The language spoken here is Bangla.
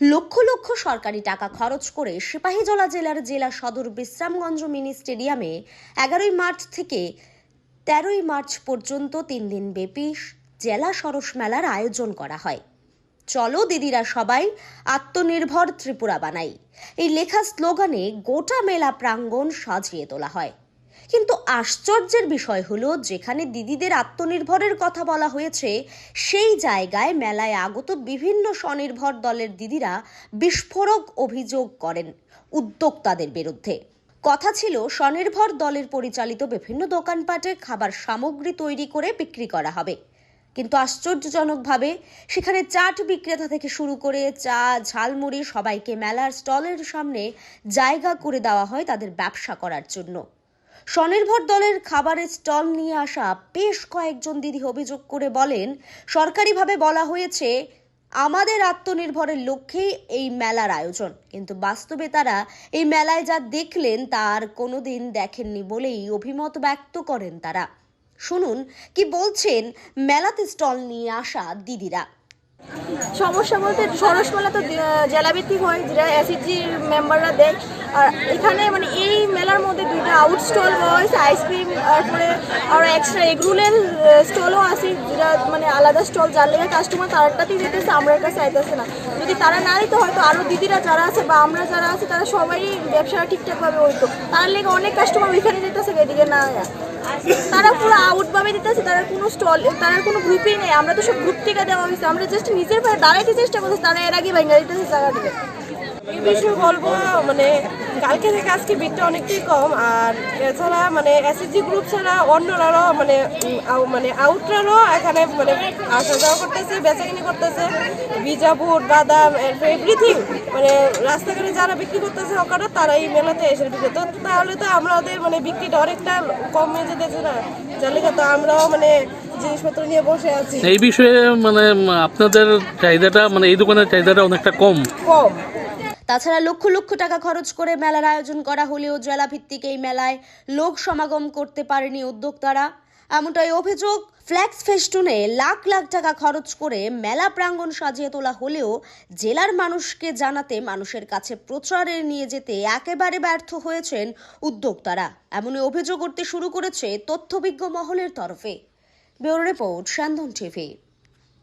লক্ষ লক্ষ সরকারি টাকা খরচ করে সিপাহীজলা জেলার জেলা সদর বিশ্রামগঞ্জ মিনি স্টেডিয়ামে এগারোই মার্চ থেকে তেরোই মার্চ পর্যন্ত তিন দিন ব্যাপী জেলা সরস মেলার আয়োজন করা হয়। চলো দিদিরা সবাই আত্মনির্ভর ত্রিপুরা বানাই। এই লেখা স্লোগানে গোটা মেলা প্রাঙ্গণ সাজিয়ে তোলা হয়। কিন্তু আশ্চর্যের বিষয় হলো, যেখানে দিদিদের আত্মনির্ভরের কথা বলা হয়েছে, সেই জায়গায় মেলায় আগত বিভিন্ন স্বনির্ভর দলের দিদিরা বিস্ফোরক অভিযোগ করেন উদ্যোক্তাদের বিরুদ্ধে। কথা ছিল, স্বনির্ভর দলের পরিচালিত বিভিন্ন দোকানপাটে খাবার সামগ্রী তৈরি করে বিক্রি করা হবে। কিন্তু আশ্চর্যজনকভাবে, সেখানে চাট বিক্রেতা থেকে শুরু করে চা, ঝালমুড়ি সবাইকে মেলার স্টলের সামনে জায়গা করে দেওয়া হয় তাদের ব্যবসা করার জন্য। স্বনির্ভর দলের খাবারের স্টল নিয়ে আসা বেশ কয়েকজন দিদি অভিযোগ করে বলেন, সরকারিভাবে বলা হয়েছে, আমাদের আত্মনির্ভরের লক্ষ্যেই এই মেলার আয়োজন। কিন্তু বাস্তবে তারা এই মেলায় যা দেখলেন তার কোনোদিন দেখেননি বলেই অভিমত ব্যক্ত করেন তারা। শুনুন, কি বলছেন মেলাতে স্টল নিয়ে আসা দিদিরা? সমস্যা বলতে সরস মেলা তো জেলাভিত্তিক হয়, যেটা এসএসজি মেম্বাররা দেয় আর এখানে মানে এই মেলার মধ্যে দুইটা আউট স্টল রয়েছে আইসক্রিম তারপরে আর এক্সট্রা এগরুলের স্টলও আছে, যেটা মানে আলাদা স্টল যার লেগে কাস্টমার তারটাতেই দিতেছে আমরা কাছে আইতেছে না। যদি তারা না দিতে হয়তো আরও দিদিরা যারা আছে বা আমরা যারা আছে, তারা সবাই ব্যবসাটা ঠিকঠাকভাবে হইতো। তার লেগে অনেক কাস্টমার ওইখানে দিতেছে এদিকে না তারা পুরো আউটভাবে দিতেছে, তারা কোনো স্টল তারা কোনো গ্রুপই নেই। আমরা তো সব গ্রুপ থেকে দেওয়া হয়েছে। আমরা জাস্ট নিজের পায়ে দাঁড়াইতে চেষ্টা করছি তারা এর আগে ভেঙে দিতেছে জায়গাটাকে। এই বিষয়ে বলব মানে কালকে থেকে আজকে ভিড়টা অনেকটাই কম আর এছাড়া মানে এসএসজি গ্রুপ ছাড়া অন্যরাও মানে মানে আউটরারও এখানে মানে আসা যাওয়া করতেছে বেচাকিনি করতেছে। বিজাপুর বাদাম এভরিথিং মানে রাস্তাঘাটে যারা বিক্রি করতেছে ওখানে তারা এই মেলাতে এসে বিক্রি তো তাহলে তো আমাদের মানে বিক্রিটা অনেকটা কমে যেতেছে না? লেগে তো আমরাও মানে জিনিসপত্র নিয়ে বসে আছি। এই বিষয়ে মানে আপনাদের চাহিদাটা মানে এই দোকানের চাহিদাটা অনেকটা কম। কম। তাছাড়া লক্ষ লক্ষ টাকা খরচ করে মেলার আয়োজন করা হলেও জেলা ভিত্তিক এই মেলায় লোক সমাগম করতে পারেনি উদ্যোক্তারা। এমনটাই অভিযোগ ফ্ল্যাক্স ফেস্টুনে লাখ লাখ টাকা খরচ করে মেলা প্রাঙ্গণ সাজিয়ে তোলা হলেও জেলার মানুষকে জানাতে মানুষের কাছে প্রচারে নিয়ে যেতে একেবারে ব্যর্থ হয়েছেন উদ্যোক্তারা। এমনই অভিযোগ করতে শুরু করেছে তথ্যবিজ্ঞ মহলের তরফে। Bureau report Sandan TV.